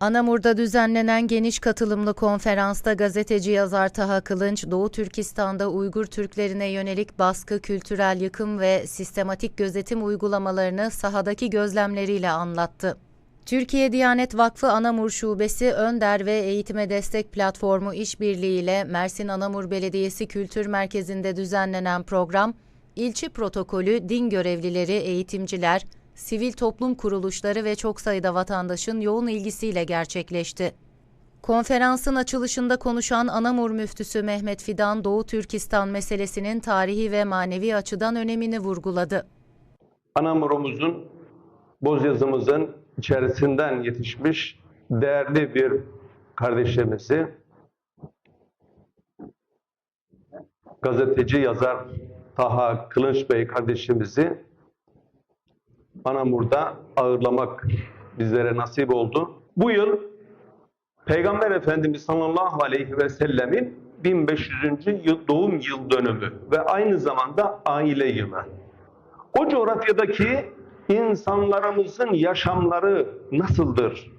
Anamur'da düzenlenen geniş katılımlı konferansta gazeteci yazar Taha Kılınç, Doğu Türkistan'da Uygur Türklerine yönelik baskı, kültürel yıkım ve sistematik gözetim uygulamalarını sahadaki gözlemleriyle anlattı. Türkiye Diyanet Vakfı Anamur Şubesi Önder ve Eğitime Destek Platformu işbirliğiyle Mersin Anamur Belediyesi Kültür Merkezi'nde düzenlenen program, ilçe protokolü, din görevlileri, eğitimciler, sivil toplum kuruluşları ve çok sayıda vatandaşın yoğun ilgisiyle gerçekleşti. Konferansın açılışında konuşan Anamur müftüsü Mehmet Fidan, Doğu Türkistan meselesinin tarihi ve manevi açıdan önemini vurguladı. Anamurumuzun, boz yazımızın içerisinden yetişmiş değerli bir kardeşlerimizi, gazeteci yazar Taha Kılınç Bey kardeşimizi Anamur'da ağırlamak bizlere nasip oldu. Bu yıl Peygamber Efendimiz sallallahu aleyhi ve sellemin 1500. yıl doğum yıl dönümü ve aynı zamanda aile yılı. O coğrafyadaki insanlarımızın yaşamları nasıldır?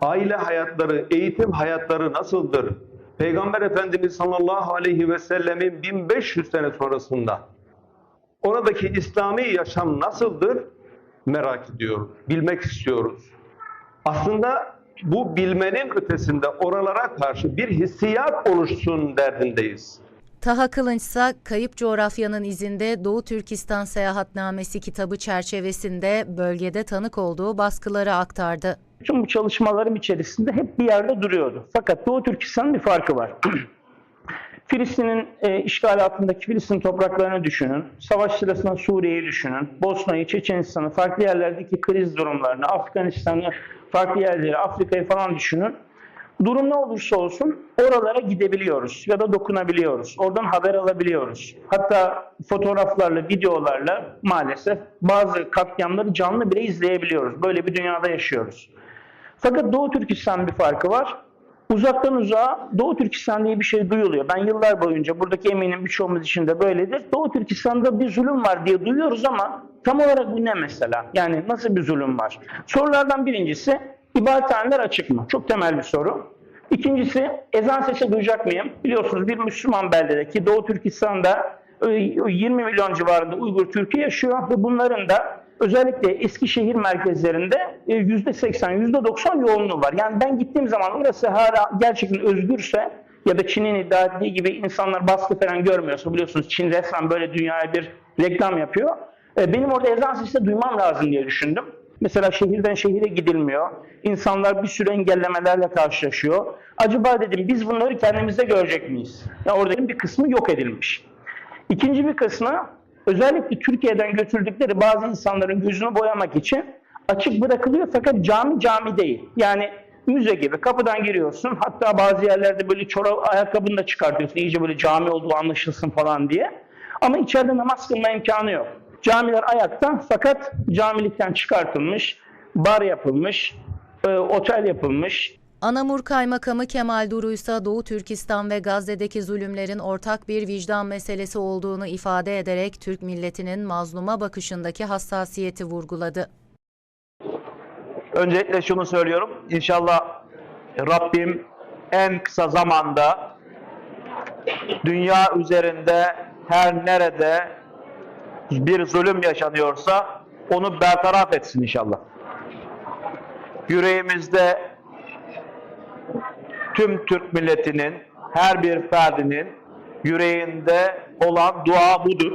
Aile hayatları, eğitim hayatları nasıldır? Peygamber Efendimiz sallallahu aleyhi ve sellemin 1500 sene sonrasında oradaki İslami yaşam nasıldır? Merak ediyoruz, bilmek istiyoruz. Aslında bu bilmenin ötesinde oralara karşı bir hissiyat oluşsun derdindeyiz. Taha Kılınç ise Kayıp Coğrafyanın izinde Doğu Türkistan Seyahatnamesi kitabı çerçevesinde bölgede tanık olduğu baskıları aktardı. Tüm bu çalışmalarım içerisinde hep bir yerde duruyordu. Fakat Doğu Türkistan'ın bir farkı var. Filistin'in e, işgali altındaki Filistin topraklarını düşünün. Savaş sırasında Suriye'yi düşünün. Bosna'yı, Çeçenistan'ı, farklı yerlerdeki kriz durumlarını, Afganistan'ı, farklı yerleri, Afrika'yı falan düşünün. Durum ne olursa olsun oralara gidebiliyoruz ya da dokunabiliyoruz. Oradan haber alabiliyoruz. Hatta fotoğraflarla, videolarla maalesef bazı katliamları canlı bile izleyebiliyoruz. Böyle bir dünyada yaşıyoruz. Fakat Doğu Türkistan bir farkı var. Uzaktan uzağa Doğu Türkistan diye bir şey duyuluyor. Ben yıllar boyunca buradaki eminim birçoğumuz için de böyledir. Doğu Türkistan'da bir zulüm var diye duyuyoruz ama tam olarak bu ne mesela? Yani nasıl bir zulüm var? Sorulardan birincisi ibadethaneler açık mı? Çok temel bir soru. İkincisi ezan sesi duyacak mıyım? Biliyorsunuz bir Müslüman beldedeki Doğu Türkistan'da e, 20 milyon civarında Uygur Türk'ü yaşıyor ve bunların da özellikle Eskişehir merkezlerinde e, %80, %90 yoğunluğu var. Yani ben gittiğim zaman orası hala gerçekten özgürse ya da Çin'in iddia ettiği gibi insanlar baskı falan görmüyorsa biliyorsunuz Çin resmen böyle dünyaya bir reklam yapıyor. E, Benim orada ezan sesi duymam lazım diye düşündüm. Mesela şehirden şehire gidilmiyor. İnsanlar bir sürü engellemelerle karşılaşıyor. Acaba dedim biz bunları kendimizde görecek miyiz? Ya orada bir kısmı yok edilmiş. İkinci bir kısmı özellikle Türkiye'den götürdükleri bazı insanların gözünü boyamak için açık bırakılıyor fakat cami cami değil. Yani müze gibi kapıdan giriyorsun hatta bazı yerlerde böyle çorap ayakkabını da çıkartıyorsun iyice böyle cami olduğu anlaşılsın falan diye. Ama içeride namaz kılma imkanı yok. Camiler ayakta fakat camilikten çıkartılmış, bar yapılmış, e, otel yapılmış, Anamur Kaymakamı Kemal Duru ise Doğu Türkistan ve Gazze'deki zulümlerin ortak bir vicdan meselesi olduğunu ifade ederek Türk milletinin mazluma bakışındaki hassasiyeti vurguladı. Öncelikle şunu söylüyorum. İnşallah Rabbim en kısa zamanda dünya üzerinde her nerede bir zulüm yaşanıyorsa onu bertaraf etsin inşallah. Yüreğimizde tüm Türk milletinin, her bir ferdinin yüreğinde olan dua budur.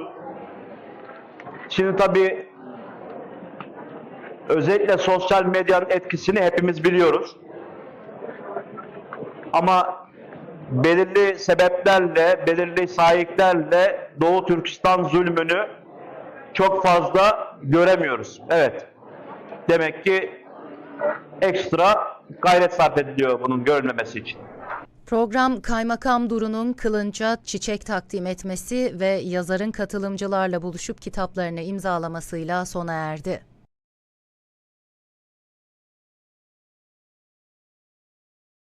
Şimdi tabii özellikle sosyal medyanın etkisini hepimiz biliyoruz. Ama belirli sebeplerle, belirli sahiplerle Doğu Türkistan zulmünü çok fazla göremiyoruz. Evet. Demek ki ekstra gayret sarf ediliyor bunun görülmemesi için. Program Kaymakam Duru'nun Kılınç'a çiçek takdim etmesi ve yazarın katılımcılarla buluşup kitaplarını imzalamasıyla sona erdi.